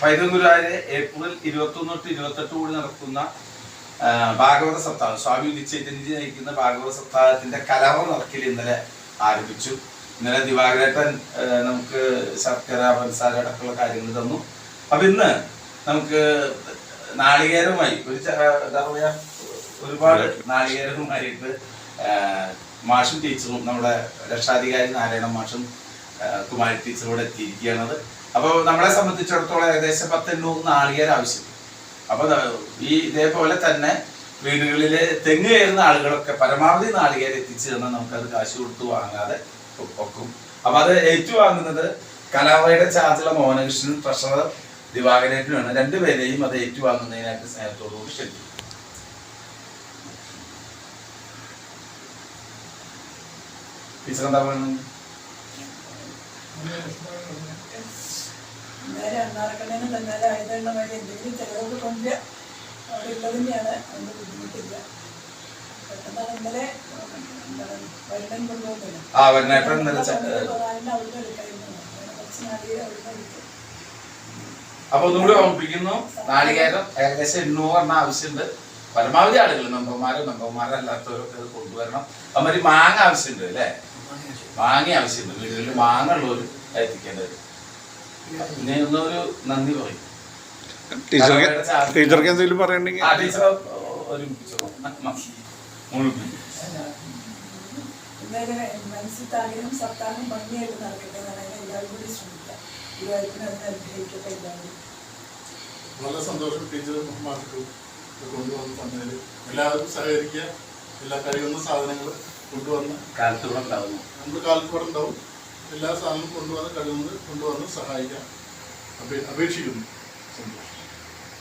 പൈതങ്കുരാര് April ഇരുപത്തി ഒന്ന് തൊട്ട് ഇരുപത്തെട്ട് കൂടി നടത്തുന്ന ഭാഗവത സപ്താഹം. സ്വാമി ഉദിച്ചേറ്റൻജി നയിക്കുന്ന ഭാഗവത സപ്താഹത്തിന്റെ കലവ നടക്കിൽ ഇന്നലെ ആരംഭിച്ചു. ഇന്നലെ ദിവാകരേട്ടൻ നമുക്ക് ശർക്കര പഞ്ചസാര അടക്കമുള്ള കാര്യങ്ങൾ തന്നു. അപ്പൊ ഇന്ന് നമുക്ക് നാളികേരവുമായി ഒരു എന്താ പറയാ ഒരുപാട് നാളികേരവുമായിട്ട് മാഷും ടീച്ചറും നമ്മുടെ രക്ഷാധികാരി നാരായണ മാഷും കുമാരി ടീച്ചറോട് എത്തിയിരിക്കുകയാണത് അപ്പോൾ നമ്മളെ സംബന്ധിച്ചിടത്തോളം ഏകദേശം പത്തെണ്ണൂറ് നാളികേരം ആവശ്യം അപ്പോൾ ഈ ഇതേപോലെ തന്നെ വീടുകളിലെ തെങ്ങ് കയറുന്ന ആളുകളൊക്കെ പരമാവധി നാളികേരം എത്തിച്ചു തന്നാൽ നമുക്കത് കാശ് കൊടുത്ത് വാങ്ങാതെ ഒക്കും. അപ്പോൾ അത് ഏറ്റുവാങ്ങുന്നത് കലാവയുടെ ചാർജുള്ള മോഹനകൃഷ്ണൻ ട്രഷറർ ദിവാകരേട്ടനുമാണ്. രണ്ടുപേരെയും അത് ഏറ്റുവാങ്ങുന്നതിനായിട്ട് സ്നേഹത്തോടുകൂടി ക്ഷണിക്കും ടീച്ചർ എന്താ പറയുന്നത്? നേരെ അണ്ണാറക്കണ്ണനും തന്നാലും ആയതുള്ള മാതിരി എന്തെങ്കിലും ചിലവൊക്കെ കൊണ്ട് അവിടെ ഉള്ളത് തന്നെയാണ് അതിന് ബുദ്ധിമുട്ടില്ല. പെട്ടെന്നാണ് ഇന്നലെ വെള്ളം കൊണ്ടുപോകുന്നില്ല ആ വരണേട്ടൻ ഇന്നലെ ച- അവിടുന്ന് എടുക്കായിരുന്നു. അങ്ങനെ കുറച്ച് നാളികേരം അവിടുന്ന് എടുത്തു. അപ്പൊ ഒന്നുകൂടി ഓർമ്മിപ്പിക്കുന്നു. നാളികേരം ഏകദേശം എണ്ണൂറ് എണ്ണ ആവശ്യമുണ്ട്. പരമാവധി ആളുകൾ മെമ്പർമാരും മെമ്പർമാരല്ലാത്തവരൊക്കെ ഇത് കൊണ്ടുവരണം. അതുമാതിരി മാങ്ങ ആവശ്യമുണ്ട് അല്ലേ? മാങ്ങ ആവശ്യമുണ്ട്. വീടുകളിൽ മാങ്ങ ഉള്ളവർ എത്തിക്കേണ്ടത് ഒന്നൊരു നന്ദി പറയും. ടീച്ചർക്ക് ടീച്ചർക്ക് എന്തെങ്കിലും പറയണ്ടെങ്കിൽ മനസ്സിൽ സപ്താഹം ഭംഗിയായിട്ട് നടക്കട്ടെ എല്ലാവരും കൂടി ശ്രമിക്കാം ഗുരുവായൂരിനെ അതിനെ അനുഗ്രഹിക്കട്ടെ എല്ലാവരും. വളരെ സന്തോഷം ടീച്ചർ മാർക്ക് കൊണ്ടുവന്ന് തന്നതിൽ എല്ലാവരും സഹകരിക്കുക. എല്ലാ കഴിയുന്ന സാധനങ്ങൾ കൊണ്ടുവന്ന് കാലത്തോടെ ഉണ്ടാവും നമ്മൾ കാലത്തോടെ ഉണ്ടാവും. എല്ലാ സാധനവും കൊണ്ടുവന്ന് കഴിവുന്നത് കൊണ്ടുവന്ന് സഹായിക്കാൻ അപേ അപേക്ഷിക്കുന്നു. സന്തോഷം.